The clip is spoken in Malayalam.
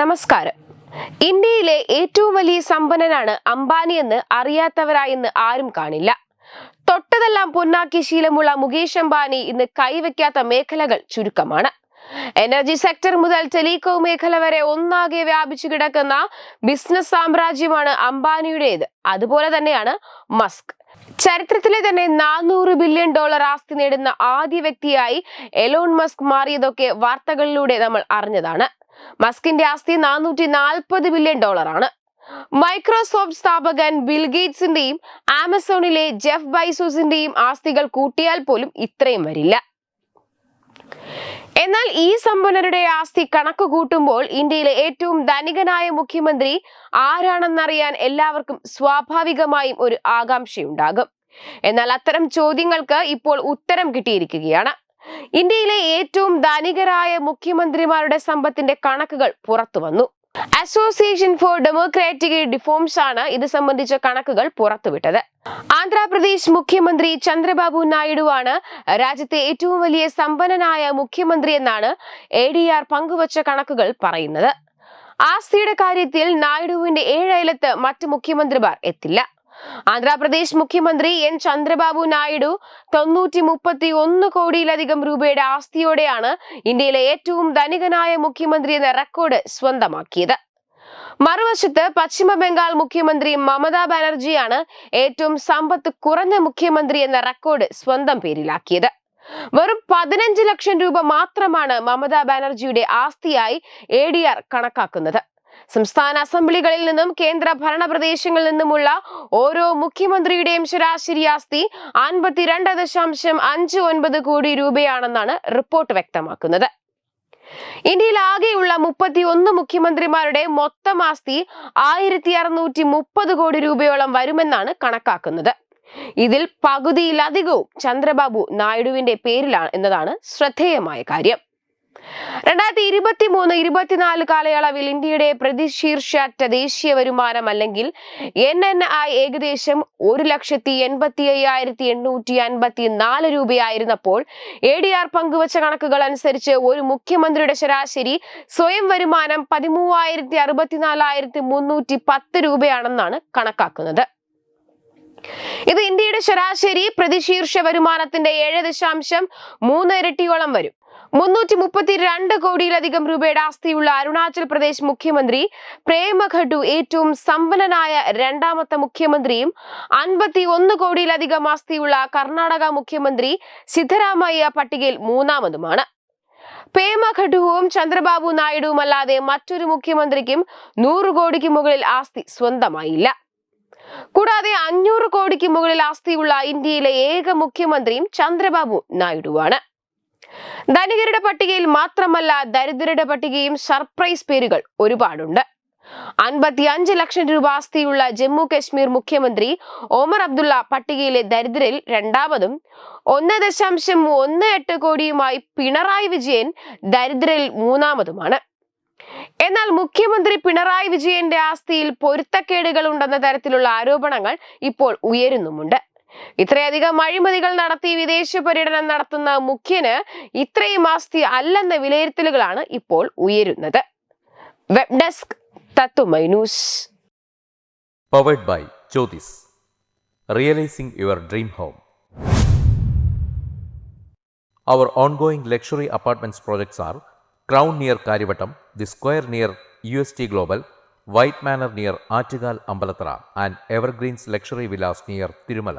നമസ്കാരം ഇന്ത്യയിലെ ഏറ്റവും വലിയ സമ്പന്നനാണ് അംബാനി എന്ന് അറിയാത്തവരായെന്ന് ആരും കാണില്ല തൊട്ടതെല്ലാം പൊന്നാക്കി ശീലമുള്ള മുകേഷ് അംബാനി ഇന്ന് കൈവയ്ക്കാത്ത മേഖലകൾ ചുരുക്കമാണ് എനർജി സെക്ടർ മുതൽ ടെലികോം മേഖല വരെ ഒന്നാകെ വ്യാപിച്ചു കിടക്കുന്ന ബിസിനസ് സാമ്രാജ്യമാണ് അംബാനിയുടേത് അതുപോലെ തന്നെയാണ് മസ്ക് ചരിത്രത്തിലെ തന്നെ നാനൂറ് ബില്യൺ ഡോളർ ആസ്തി നേടുന്ന ആദ്യ വ്യക്തിയായി എലോൺ മസ്ക് മാറിയതൊക്കെ വാർത്തകളിലൂടെ നമ്മൾ അറിഞ്ഞതാണ് മസ്കിന്റെ ആസ്തി നാനൂറ്റി നാൽപ്പത് ബില്യൺ ഡോളറാണ് മൈക്രോസോഫ്റ്റ് സ്ഥാപകൻ ബിൽ ഗേറ്റ്സിന്റെയും ആമസോണിലെ ജെഫ് ബൈസൂസിന്റെയും ആസ്തികൾ കൂട്ടിയാൽ പോലും ഇത്രയും വരില്ല എന്നാൽ ഈ സമ്പന്നരുടെ ആസ്തി കണക്ക് കൂട്ടുമ്പോൾ ഇന്ത്യയിലെ ഏറ്റവും ധനികനായ മുഖ്യമന്ത്രി ആരാണെന്നറിയാൻ എല്ലാവർക്കും സ്വാഭാവികമായും ഒരു ആകാംക്ഷയുണ്ടാകും എന്നാൽ അത്തരം ചോദ്യങ്ങൾക്ക് ഇപ്പോൾ ഉത്തരം കിട്ടിയിരിക്കുകയാണ് ഇന്ത്യയിലെ ഏറ്റവും ധനികരായ മുഖ്യമന്ത്രിമാരുടെ സമ്പത്തിന്റെ കണക്കുകൾ പുറത്തു വന്നു അസോസിയേഷൻ ഫോർ ഡെമോക്രാറ്റിക് ഡിഫോംസ് ആണ് ഇത് സംബന്ധിച്ച കണക്കുകൾ പുറത്തുവിട്ടത് ആന്ധ്രാപ്രദേശ് മുഖ്യമന്ത്രി ചന്ദ്രബാബു നായിഡു ആണ് രാജ്യത്തെ ഏറ്റവും വലിയ സമ്പന്നനായ മുഖ്യമന്ത്രി എന്നാണ് എ ഡി ആർ പങ്കുവച്ച കണക്കുകൾ പറയുന്നത് ആസ്തിയുടെ കാര്യത്തിൽ നായിഡുവിന്റെ ഏഴയലത്ത് മറ്റ് മുഖ്യമന്ത്രിമാർ എത്തില്ല ആന്ധ്രാപ്രദേശ് മുഖ്യമന്ത്രി എൻ ചന്ദ്രബാബു നായിഡു തൊണ്ണൂറ്റി മുപ്പത്തി ഒന്ന് കോടിയിലധികം രൂപയുടെ ആസ്തിയോടെയാണ് ഇന്ത്യയിലെ ഏറ്റവും ധനികനായ മുഖ്യമന്ത്രി എന്ന റെക്കോർഡ് സ്വന്തമാക്കിയത് മറുവശത്ത് പശ്ചിമ ബംഗാൾ മുഖ്യമന്ത്രി മമതാ ബാനർജിയാണ് ഏറ്റവും സമ്പത്ത് കുറഞ്ഞ മുഖ്യമന്ത്രി എന്ന റെക്കോർഡ് സ്വന്തം പേരിലാക്കിയത് വെറും പതിനഞ്ച് ലക്ഷം രൂപ മാത്രമാണ് മമതാ ബാനർജിയുടെ ആസ്തിയായി എ കണക്കാക്കുന്നത് സംസ്ഥാന അസംബ്ലികളിൽ നിന്നും കേന്ദ്ര ഭരണ പ്രദേശങ്ങളിൽ നിന്നുമുള്ള ഓരോ മുഖ്യമന്ത്രിയുടെയും ശരാശരി ആസ്തി അൻപത്തിരണ്ട് ദശാംശം അഞ്ച് ഒൻപത് കോടി രൂപയാണെന്നാണ് റിപ്പോർട്ട് വ്യക്തമാക്കുന്നത് ഇന്ത്യയിൽ ആകെയുള്ള ഒന്ന് മുഖ്യമന്ത്രിമാരുടെ മൊത്തം ആസ്തി ആയിരത്തി അറുന്നൂറ്റി മുപ്പത് കോടി രൂപയോളം വരുമെന്നാണ് കണക്കാക്കുന്നത് ഇതിൽ പകുതിയിലധികവും ചന്ദ്രബാബു നായിഡുവിന്റെ പേരിലാണ് എന്നതാണ് ശ്രദ്ധേയമായ കാര്യം രണ്ടായിരത്തി ഇരുപത്തി മൂന്ന് ഇരുപത്തിനാല് കാലയളവിൽ ഇന്ത്യയുടെ പ്രതിശീർഷ ദേശീയ വരുമാനം അല്ലെങ്കിൽ എൻ എൻ ഐ ഏകദേശം ഒരു ലക്ഷത്തി എൺപത്തി അയ്യായിരത്തി എണ്ണൂറ്റി അൻപത്തി നാല് രൂപയായിരുന്നപ്പോൾ എ ഡി ആർ പങ്കുവച്ച കണക്കുകൾ അനുസരിച്ച് ഒരു മുഖ്യമന്ത്രിയുടെ ശരാശരി സ്വയം വരുമാനം പതിമൂവായിരത്തി അറുപത്തിനാലായിരത്തി മുന്നൂറ്റി പത്ത് രൂപയാണെന്നാണ് കണക്കാക്കുന്നത് ഇത് ഇന്ത്യയുടെ ശരാശരി പ്രതിശീർഷ വരുമാനത്തിന്റെ ഏഴ് ദശാംശം മൂന്ന് ഇരട്ടിയോളം വരും മുന്നൂറ്റി മുപ്പത്തി രണ്ട് കോടിയിലധികം രൂപയുടെ ആസ്തിയുള്ള അരുണാചൽ പ്രദേശ് മുഖ്യമന്ത്രി പ്രേമഘഡു ഏറ്റവും സമ്പന്നനായ രണ്ടാമത്തെ മുഖ്യമന്ത്രിയും അൻപത്തി ഒന്ന് കോടിയിലധികം ആസ്തിയുള്ള കർണാടക മുഖ്യമന്ത്രി സിദ്ധരാമയ്യ പട്ടികയിൽ മൂന്നാമതുമാണ് പേമഘഡുവും ചന്ദ്രബാബു അല്ലാതെ മറ്റൊരു മുഖ്യമന്ത്രിക്കും നൂറ് കോടിക്ക് മുകളിൽ ആസ്തി സ്വന്തമായില്ല കൂടാതെ അഞ്ഞൂറ് കോടിക്ക് മുകളിൽ ആസ്തിയുള്ള ഇന്ത്യയിലെ ഏക മുഖ്യമന്ത്രിയും ചന്ദ്രബാബു നായിഡുവാണ് ധനികരുടെ പട്ടികയിൽ മാത്രമല്ല ദരിദ്രരുടെ പട്ടികയും സർപ്രൈസ് പേരുകൾ ഒരുപാടുണ്ട് അഞ്ച് ലക്ഷം രൂപ ആസ്തിയുള്ള ജമ്മു കശ്മീർ മുഖ്യമന്ത്രി ഓമർ അബ്ദുള്ള പട്ടികയിലെ ദരിദ്രരിൽ രണ്ടാമതും ഒന്ന് ദശാംശം ഒന്ന് എട്ട് കോടിയുമായി പിണറായി വിജയൻ ദരിദ്രരിൽ മൂന്നാമതുമാണ് എന്നാൽ മുഖ്യമന്ത്രി പിണറായി വിജയന്റെ ആസ്തിയിൽ പൊരുത്തക്കേടുകൾ ഉണ്ടെന്ന തരത്തിലുള്ള ആരോപണങ്ങൾ ഇപ്പോൾ ഉയരുന്നുമുണ്ട് ഇത്രയധികം അഴിമതികൾ നടത്തി വിദേശ പര്യടനം നടത്തുന്ന മുഖ്യന് ഇത്രയും ആസ്തി അല്ലെന്ന വിലയിരുത്തലുകളാണ് ഇപ്പോൾ ഉയരുന്നത് വെബ് ഡെസ്ക് തത്തുമൈ powered by Jyothis realising your dream home our ongoing luxury apartments projects are crown near Karyavattom the square near U S T global white manor near Attukal Ambalathara and evergreens luxury villas near Thirumala